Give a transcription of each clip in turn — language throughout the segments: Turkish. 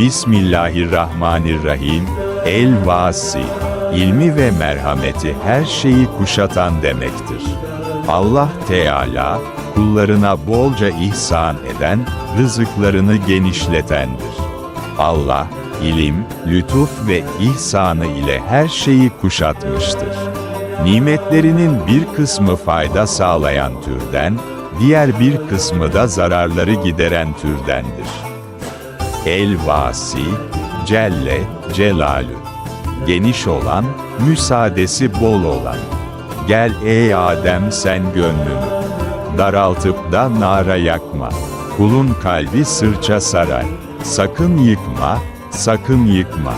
Bismillahirrahmanirrahim, El Vasi, ilmi ve merhameti her şeyi kuşatan demektir. Allah Teala, kullarına bolca ihsan eden, rızıklarını genişletendir. Allah, ilim, lütuf ve ihsanı ile her şeyi kuşatmıştır. Nimetlerinin bir kısmı fayda sağlayan türden, diğer bir kısmı da zararları gideren türdendir. El-Vasi, Celle, Celalü. Geniş olan, müsaadesi bol olan. Gel ey Adem sen gönlünü. Daraltıp da nara yakma. Kulun kalbi sırça sarar. Sakın yıkma, sakın yıkma.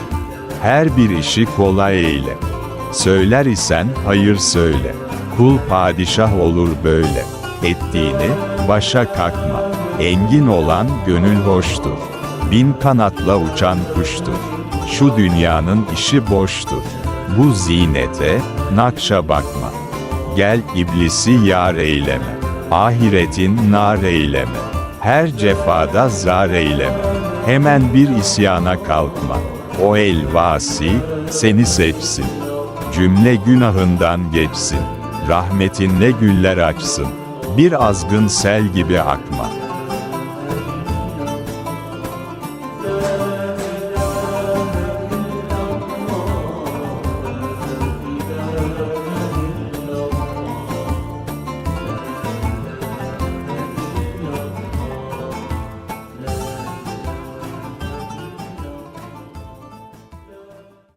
Her bir işi kolay eyle. Söyler isen hayır söyle. Kul padişah olur böyle. Ettiğini başa kalkma. Engin olan gönül hoştur. Bin kanatla uçan kuştur. Şu dünyanın işi boştur. Bu zinete, nakşa bakma. Gel iblisi yar eyleme. Ahiretin nar eyleme. Her cefada zar eyleme. Hemen bir isyana kalkma. O el vasi, seni seçsin. Cümle günahından geçsin. Rahmetinle güller açsın. Bir azgın sel gibi akma.